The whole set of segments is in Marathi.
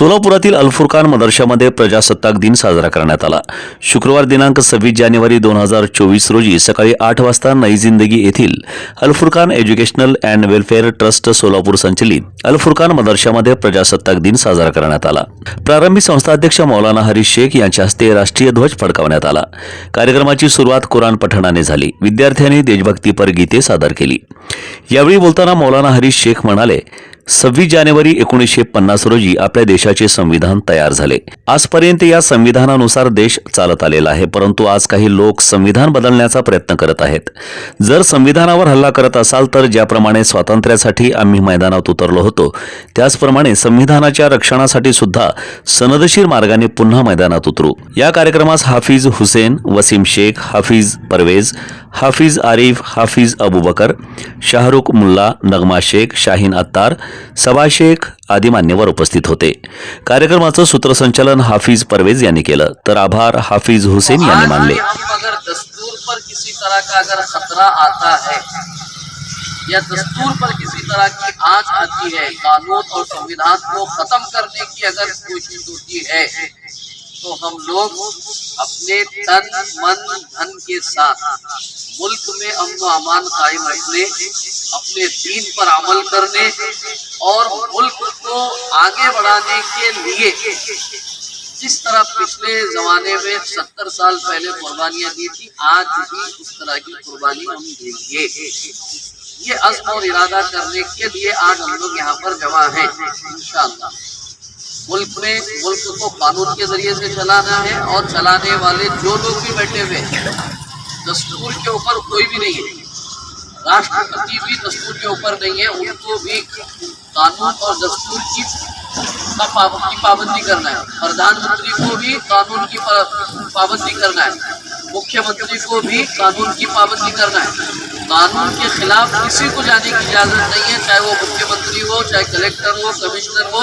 सोलापुरातील अल्फुरकान मदरशामध्ये प्रजासत्ताक दिन साजरा करण्यात आला. शुक्रवार दिनांक सव्वीस जानेवारी दोन हजार चोवीस रोजी सकाळी आठ वाजता नई जिंदगी येथील Alfurqan educational and welfare trust Solapur संचलित अल्फुरकान मदरशामध्ये प्रजासत्ताक दिन साजरा करण्यात आला. प्रारंभी संस्थाध्यक्ष मौलाना हरीश शेख यांच्या हस्ते राष्ट्रीय ध्वज फडकावण्यात आला. कार्यक्रमाची सुरुवात कुराण पठणाने झाली. विद्यार्थ्यांनी देशभक्तीपर गीते सादर केली. यावेळी बोलताना मौलाना हरीश शेख म्हणाले सव्वीस जानेवारी एकोणीसशे पन्नास रोजी आपल्या देशाचे संविधान तयार झाले. आजपर्यंत या संविधानानुसार देश चालत आलेला आहे परंतु आज काही लोक संविधान बदलण्याचा प्रयत्न करत आहेत. जर संविधानावर हल्ला करत असाल तर ज्याप्रमाणे स्वातंत्र्यासाठी आम्ही मैदानात उतरलो होतो त्याचप्रमाणे संविधानाच्या रक्षणासाठी सुद्धा सनदशीर मार्गाने पुन्हा मैदानात उतरू. या कार्यक्रमास हाफिज हुसेन वसीम शेख हाफिज परवेज हाफिज आरिफ हाफिज अबुबकर शाहरुख मुल्ला नगमा शेख शाहीन अत्तार सबा शेख आदी मान्यवर उपस्थित होते. कार्यक्रमाचं सूत्रसंचालन हाफिज परवेज यांनी केलं. तर आभार हाफिज हुसेन यांनी मानले. भी हम अगर दस्तूर पर किसी तरह का अगर खतरा आता है या दस्तूर पर किसी तरह की आंच आती है कानून और संविधान को खत्म करने की अगर कोशिश होती है तो हम लोग अपने तन मन धन के साथ ملک میں امن و امان قائم رکھنے، اپنے دین پر عمل کرنے اور ملک کو آگے بڑھانے کے لیے۔ جس طرح پچھلے زمانے میں ستر سال پہلے قربانیاں دی تھی، آج بھی اس طرح کی قربانی ہم دیں گے یہ عزم اور ارادہ کرنے کے لیے آج ہم لوگ یہاں پر جمع ہیں، انشاءاللہ۔ ملک میں، ملک کو قانون کے ذریعے سے چلانا ہے اور چلانے والے جو لوگ بھی بیٹھے ہوئے ہیں۔ دستور کے اوپر کوئی بھی نہیں ہے۔ راشٹرپتی بھی دستور کے اوپر نہیں ہے، ان کو بھی قانون اور دستور کی پابندی کرنا ہے۔ پردھان منتری کو بھی قانون کی پابندی کرنا ہے۔ مکھیہ منتری کو بھی قانون کی پابندی کرنا ہے۔ قانون کے خلاف کسی کو جانے کی اجازت نہیں ہے، چاہے وہ مکھیہ منتری ہو، چاہے کلیکٹر ہو، کمشنر ہو،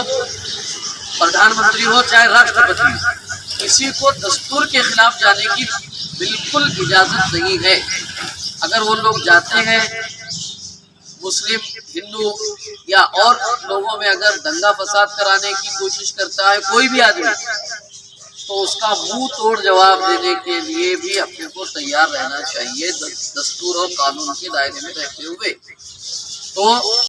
پردھان منتری ہو، چاہے راشٹرپتی ہو۔ کسی کو دستور کے خلاف جانے کی بالکل اجازت نہیں ہے۔ اگر وہ لوگ جاتے ہیں، مسلم، ہندو یا اور لوگوں میں اگر دنگا فساد کرانے کی کوشش کرتا ہے کوئی بھی آدمی، تو اس کا منہ توڑ جواب دینے کے لیے بھی اپنے کو تیار رہنا چاہیے۔ دستور اور قانون کے دائرے میں رہتے ہوئے۔ تو